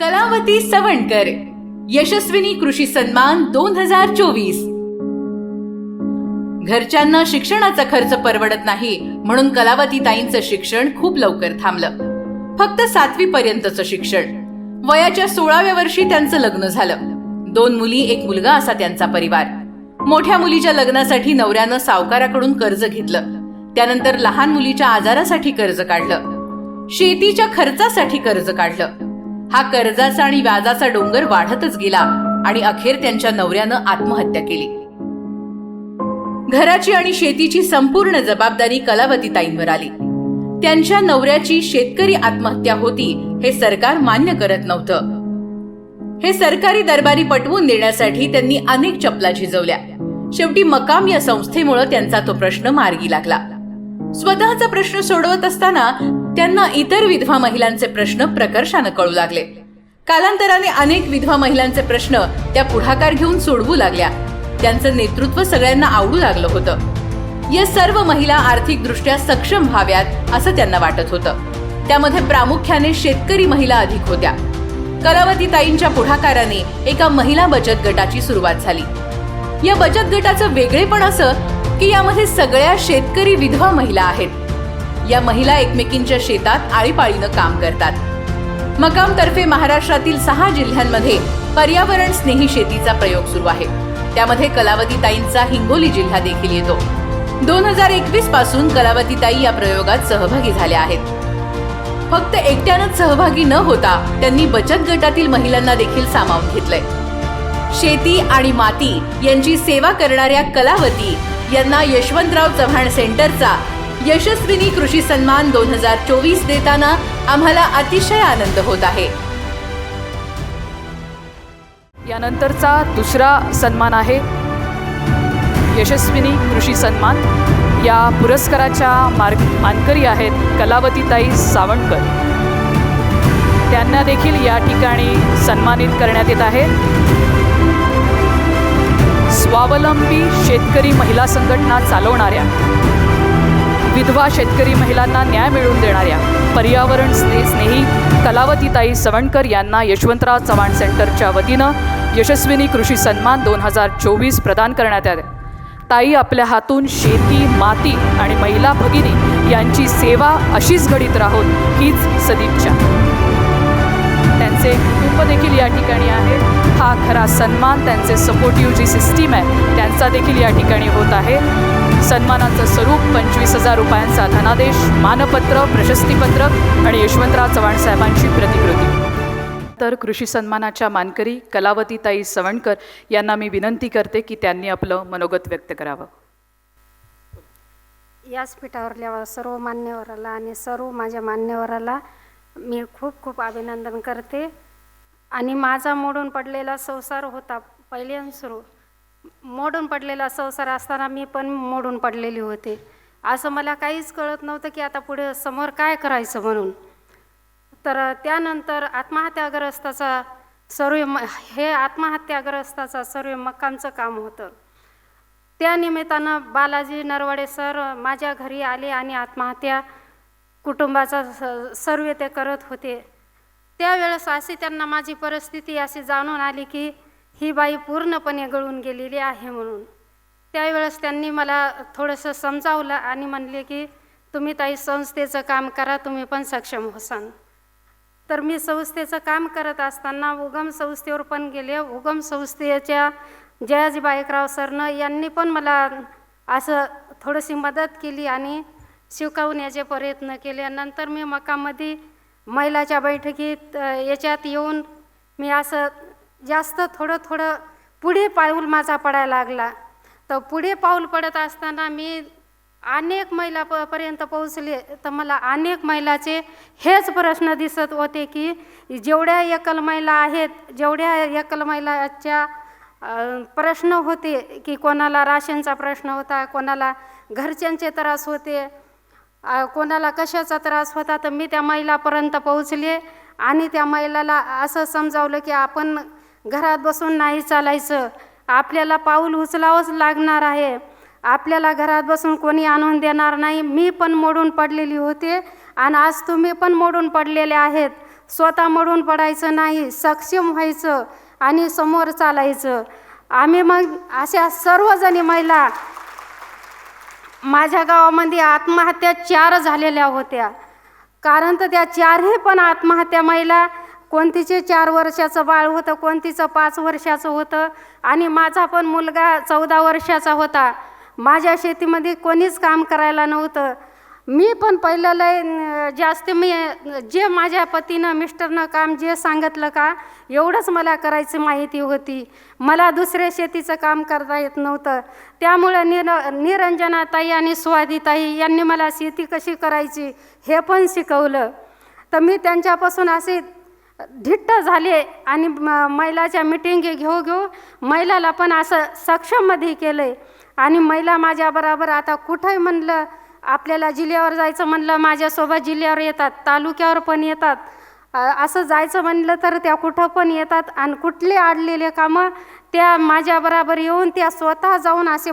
कलावती सवणकर यशस्विनी कृषी सन्मान दोन हजार चोवीस. घरच्यांना शिक्षणाचा खर्च परवडत नाही म्हणून कलावती ताईंचं शिक्षण खूप लवकर थांबलं. फक्त सातवी पर्यंतचं शिक्षण. वयाच्या सोळाव्या वर्षी त्यांचं लग्न झालं. दोन मुली एक मुलगा असा त्यांचा परिवार. मोठ्या मुलीच्या लग्नासाठी नवऱ्यानं सावकाराकडून कर्ज घेतलं. त्यानंतर लहान मुलीच्या आजारासाठी कर्ज काढलं. शेतीच्या खर्चासाठी कर्ज काढलं. हा कर्जाचा आणि व्याजाचा डोंगर वाढतच गेला आणि अखेर त्यांच्या नवऱ्यानं आत्महत्या केली. घराची आणि शेतीची संपूर्ण जबाबदारी कलावतीताईंवर आली. त्यांच्या नवऱ्याची शेतकरी आत्महत्या होती हे सरकार मान्य करत नव्हतं. हे सरकारी दरबारी पटवून देण्यासाठी त्यांनी अनेक चपला झिजवल्या शेवटी मकाम या संस्थेमुळे त्यांचा तो प्रश्न मार्गी लागला. स्वतःचा प्रश्न सोडवत असताना त्यांना इतर विधवा महिलांचे प्रश्न प्रकर्षानं कळू लागले. कालांतराने अनेक विधवा महिलांचे प्रश्न त्या पुढाकार घेऊन सोडवू लागल्या. त्यांचं नेतृत्व सगळ्यांना आवडू लागलं होतं. या सर्व महिला आर्थिकदृष्ट्या सक्षम व्हाव्यात असं त्यांना वाटत होतं. त्यामध्ये प्रामुख्याने शेतकरी महिला अधिक होत्या. कलावती ताईंच्या पुढाकाराने एका महिला बचत गटाची सुरुवात झाली. या बचत गटाचं वेगळेपण असं की यामध्ये सगळ्या शेतकरी विधवा महिला आहेत. या महिला एकमेकींच्या शेतात आळीपाळीनं काम करतात. मकामतर्फे महाराष्ट्रातील सहा जिल्ह्यांमध्ये पर्यावरण स्नेही शेतीचा प्रयोग सुरू आहे. त्यामध्ये कलावती ताईंचा हिंगोली जिल्हा देखील येतो. दोन हजार एकवीसपासून कलावती ताई या प्रयोगात सहभागी झाल्या आहेत. फक्त एकट्यानंच सहभागी न होता त्यांनी बचत गटातील महिलांना देखील सामावून घेतलंय. शेती आणि माती यांची सेवा करणाऱ्या कलावती यांना यशवंतराव चव्हाण सेंटरचा यशस्विनी कृषी सन्मान दोन हजार चोवीस देताना आम्हाला अतिशय आनंद होत आहे. यानंतरचा दुसरा सन्मान आहे यशस्विनी कृषी सन्मान. या पुरस्काराच्या मार्ग मानकरी आहेत कलावतीताई सावंतकर. त्यांना देखील या ठिकाणी सन्मानित करण्यात येत आहे. स्वावलंबी शेतकरी महिला संघटना चालवणाऱ्या विधवा शेतकरी महिलांना न्याय मिळवून देणाऱ्या पर्यावरण स्ने स्नेही कलावतीताई सवणकर यांना यशवंतराव चव्हाण सेंटरच्या वतीनं यशस्विनी कृषी सन्मान दोन हजार चोवीस प्रदान करण्यात आले. ताई आपल्या हातून शेती माती आणि महिला भगिनी यांची सेवा अशीच घडीत राहून हीच सदिच्छा. त्यांचे कुटुंब देखील या ठिकाणी आहे. हा खरा सन्मान त्यांचे सपोर्टिव्ह जी सिस्टीम आहे त्यांचा देखील या ठिकाणी होत आहे. सन्मानाचं स्वरूप पंचवीस हजार रुपयांचा धनादेश मानपत्र प्रशस्तीपत्र आणि यशवंतराव चव्हाण साहेबांची प्रतिकृती. तर कृषी सन्मानाच्या मानकरी कलावतीताई सवणकर यांना मी विनंती करते की त्यांनी आपलं मनोगत व्यक्त करावं. व्यासपीठावरल्या सर्व मान्यवराला आणि सर्व माझ्या मान्यवराला मी खूप खूप अभिनंदन करते. आणि माझा मोडून पडलेला संसार होता पहिल्यान सुरू. मोडून पडलेला संसार असताना मी पण मोडून पडलेली होते. असं मला काहीच कळत नव्हतं की आता पुढे समोर काय करायचं म्हणून. तर त्यानंतर आत्महत्याग्रस्ताचा सर्व म हे आत्महत्याग्रस्ताचा सर्व मक्कांचं काम होतं. त्या निमित्तानं बालाजी नरवडे सर माझ्या घरी आले आणि आत्महत्या कुटुंबाचा स- सर्व ते करत होते. त्यावेळेस अशी त्यांना माझी परिस्थिती अशी जाणून आली की ही बाई पूर्णपणे गळून गेलेली आहे म्हणून. त्यावेळेस त्यांनी मला थोडंसं समजावलं आणि म्हणले की तुम्ही ताई संस्थेचं काम करा तुम्ही पण सक्षम होसान. तर मी संस्थेचं काम करत असताना उगम संस्थेवर पण गेले. उगम संस्थेच्या जयाजी बायकराव सरनं यांनी पण मला असं थोडीशी मदत केली आणि शिकवण्याचे प्रयत्न केले. नंतर मी मकामध्ये महिलाच्या बैठकीत याच्यात येऊन मी असं जास्त थोडं थोडं पुढे पाऊल माझा पडायला लागला. तर पुढे पाऊल पडत असताना मी अनेक महिला प पर्यंत पोहोचले. तर मला अनेक महिलाचे हेच प्रश्न दिसत होते की जेवढ्या एकल महिला आहेत जेवढ्या एकल महिलाच्या प्रश्न होते की कोणाला राशनचा प्रश्न होता कोणाला घरच्यांचे त्रास होते कोणाला कशाचा त्रास होता तर मी त्या महिलापर्यंत पोहोचले. आणि त्या महिलाला असं समजावलं की आपण घरात बसून नाही चालायचं. आपल्याला पाऊल उचलावंच लागणार आहे. आपल्याला घरात बसून कोणी आणून देणार नाही. मी पण मोडून पडलेली होते आणि आज तुम्ही पण मोडून पडलेले आहेत. स्वतः मोडून पडायचं नाही सक्षम व्हायचं आणि समोर चालायचं. आम्ही मग अशा सर्वजणी महिला माझ्या गावामध्ये आत्महत्या चार झालेल्या होत्या. कारण तर त्या चारही पण आत्महत्या महिला कोणतीचे चार वर्षाचं बाळ होतं कोणतीचं पाच वर्षाचं होतं आणि माझा पण मुलगा चौदा वर्षाचा होता. माझ्या शेतीमध्ये कोणीच काम करायला नव्हतं. मी पण पहिलं लय जास्त मी जे माझ्या पतीनं मिस्टरनं काम जे सांगितलं का एवढंच मला करायची माहिती होती. मला दुसऱ्या शेतीचं काम करता येत नव्हतं. त्यामुळं निर निरंजनाताई आणि स्वातीताई यांनी मला शेती कशी करायची हे पण शिकवलं. तर मी त्यांच्यापासून असे धिट्ट झाले आणि म- महिलाच्या मिटिंगी घेऊ घेऊ महिलाला पण असं सक्षममध्ये केलं आहे आणि महिला माझ्याबरोबर आता कुठंही म्हणलं आपल्याला जिल्ह्यावर जायचं म्हणलं माझ्यासोबत जिल्ह्यावर येतात तालुक्यावर पण येतात. असं जायचं म्हणलं तर त्या कुठं पण येतात. आणि कुठले अडलेले कामं त्या माझ्याबरोबर येऊन त्या स्वतः जाऊन असे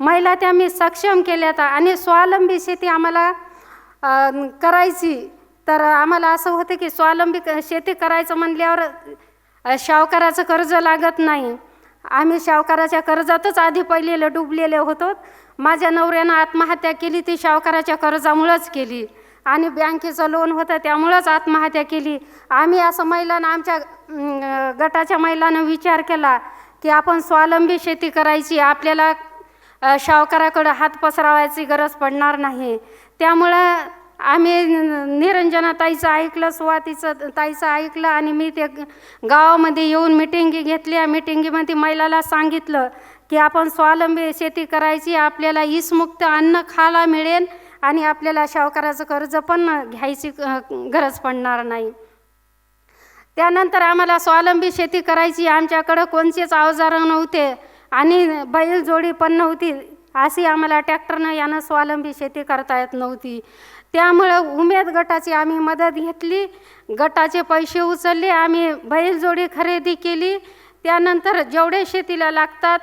महिला त्या मी सक्षम केल्यात. आणि स्वावलंबी शेती आम्हाला करायची. तर आम्हाला असं होतं की स्वावलंबी क- शेती करायचं म्हणल्यावर सावकाराचं कर्ज लागत नाही. आम्ही सावकाराच्या कर्जातच आधी पहिलेले डुबलेले होतो. माझ्या नवऱ्यानं आत्महत्या केली ती सावकाराच्या कर्जामुळंच केली. आणि बँकेचं लोन होतं त्यामुळंच आत्महत्या केली. आम्ही असं महिलांना आमच्या गटाच्या महिलांना विचार केला की आपण स्वावलंबी शेती करायची आपल्याला शावकाराकडं सावकाराकडं हात पसरावायची गरज पडणार नाही. त्यामुळं आम्ही निरंजना ताईचं ऐकलं सुवातीचं ताईचं ऐकलं आणि मी ते गावामध्ये येऊन मिटिंगी घेतल्या मिटिंगीमध्ये महिलाला सांगितलं की आपण स्वावलंबी शेती करायची आपल्याला ईसमुक्त अन्न खायला मिळेल आणि आपल्याला सावकाराचं कर्ज पण घ्यायची गरज पडणार नाही. त्यानंतर आम्हाला स्वावलंबी शेती करायची आमच्याकडं कोणतेच अवजारं नव्हते आणि बैलजोडी पण नव्हती. अशी आम्हाला ट्रॅक्टरनं यानं स्वावलंबी शेती करता येत नव्हती. त्यामुळं उमेद गटाची आम्ही मदत घेतली. गटाचे पैसे उचलले आम्ही बैलजोडी खरेदी केली. त्यानंतर जेवढे शेतीला लागतात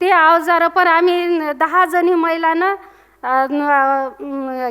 ते अवजारं पण आम्ही दहा जणी महिलानं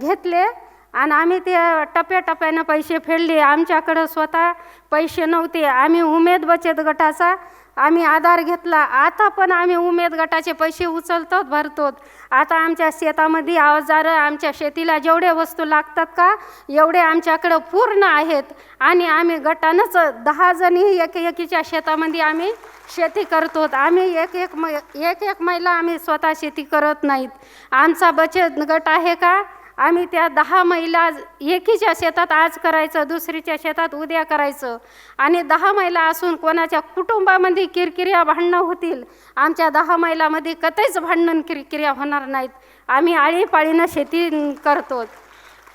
घेतले. आणि आम्ही ते टप्प्याटप्प्यानं पैसे फेडले. आमच्याकडं स्वतः पैसे नव्हते. आम्ही उमेद बचत गटाचा आम्ही आधार घेतला. आता पण आम्ही उमेद गटाचे पैसे उचलतो भरतो आता आमच्या शेतामध्ये अवजारं आमच्या शेतीला जेवढे वस्तू लागतात का एवढे आमच्याकडं पूर्ण आहेत. आणि आम्ही गटानंच दहा जणी एक एकीच्या शेतामध्ये आम्ही शेती करतो आम्ही एक एक मै एक एक महिला आम्ही स्वतः शेती करत नाहीत. आमचा बचत गट आहे का? आम्ही त्या दहा महिला एकीच्या शेतात आज करायचं दुसरीच्या शेतात उद्या करायचं. आणि दहा महिला असून कोणाच्या कुटुंबामध्ये किरकिऱ्या भांडणं होतील आमच्या दहा महिलामध्ये कतेच भांडण किरकिऱ्या होणार नाहीत. आम्ही आळीपाळीनं शेती करतो.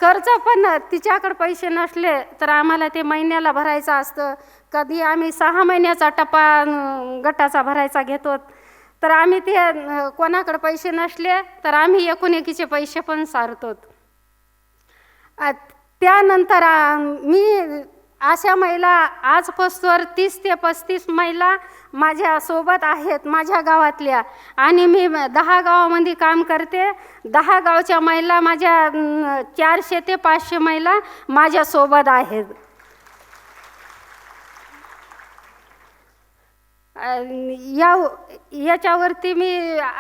कर्ज पण तिच्याकडे पैसे नसले तर आम्हाला ते महिन्याला भरायचं असतं. कधी आम्ही सहा महिन्याचा टप्पा गटाचा भरायचा घेतो. तर आम्ही ते कोणाकडे पैसे नसले तर आम्ही एकूण एकीचे पैसे पण सारतो त्यानंतर मी अशा महिला आज तीस ते पस्तीस महिला माझ्यासोबत आहेत माझ्या गावातल्या. आणि मी दहा गावामध्ये काम करते. दहा गावच्या महिला माझ्या चारशे ते पाचशे महिला माझ्यासोबत आहेत. या याच्यावरती मी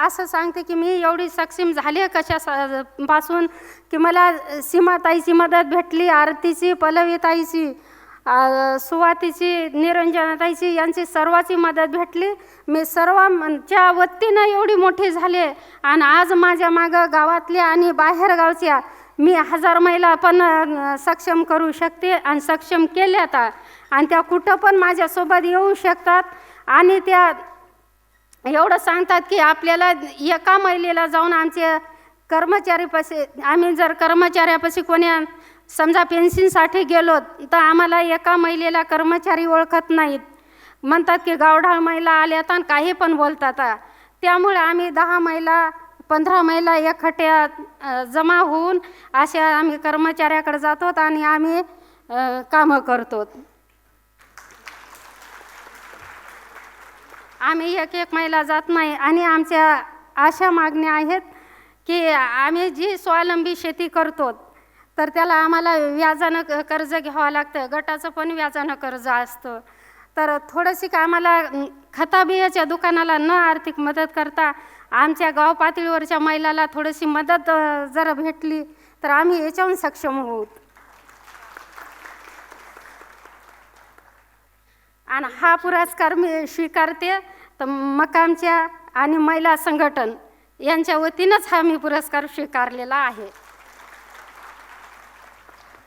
असं सांगते की मी एवढी सक्षम झाली आहे कशा स- पासून की मला सीमाताईची मदत भेटली आरतीची पलवीताईची सुवातीची निरंजनाताईची यांची सर्वाची मदत भेटली. मी सर्वांच्या वतीनं एवढी मोठी झाले आणि आज माझ्या मागं गावातल्या आणि बाहेर गावच्या मी हजार महिला पण सक्षम करू शकते आणि सक्षम केल्या आता आणि त्या कुठं पण माझ्यासोबत येऊ शकतात. आणि त्या एवढं सांगतात की आपल्याला एका महिलेला जाऊन आमचे कर्मचारीपाशी आम्ही जर कर्मचाऱ्यापाशी कोणी समजा पेन्शनसाठी गेलो तर आम्हाला एका महिलेला कर्मचारी ओळखत नाहीत. म्हणतात की गावढाळ महिला आल्यात आणि काही पण बोलतात. त्यामुळे आम्ही दहा महिला पंधरा महिला एकखट्या जमा होऊन अशा आम्ही कर्मचाऱ्याकडे जातो आणि आम्ही कामं करतो. आम्ही एक एक महिला जात नाही. आणि आमच्या अशा मागण्या आहेत की आम्ही जी स्वावलंबी शेती करतो तर त्याला आम्हाला व्याजानं क- कर्ज घ्यावं लागतं. गटाचं पण व्याजानं कर्ज असतं. तर थोडंशी का आम्हाला खताबियाच्या दुकानाला न आर्थिक मदत करता आमच्या गाव पातळीवरच्या महिलाला थोडीशी मदत जर भेटली तर आम्ही याच्याहून सक्षम होऊ. आणि हा पुरस्कार मी स्वीकारते. तर मकामच्या आणि महिला संघटन यांच्या वतीनंच हा मी पुरस्कार स्वीकारलेला आहे.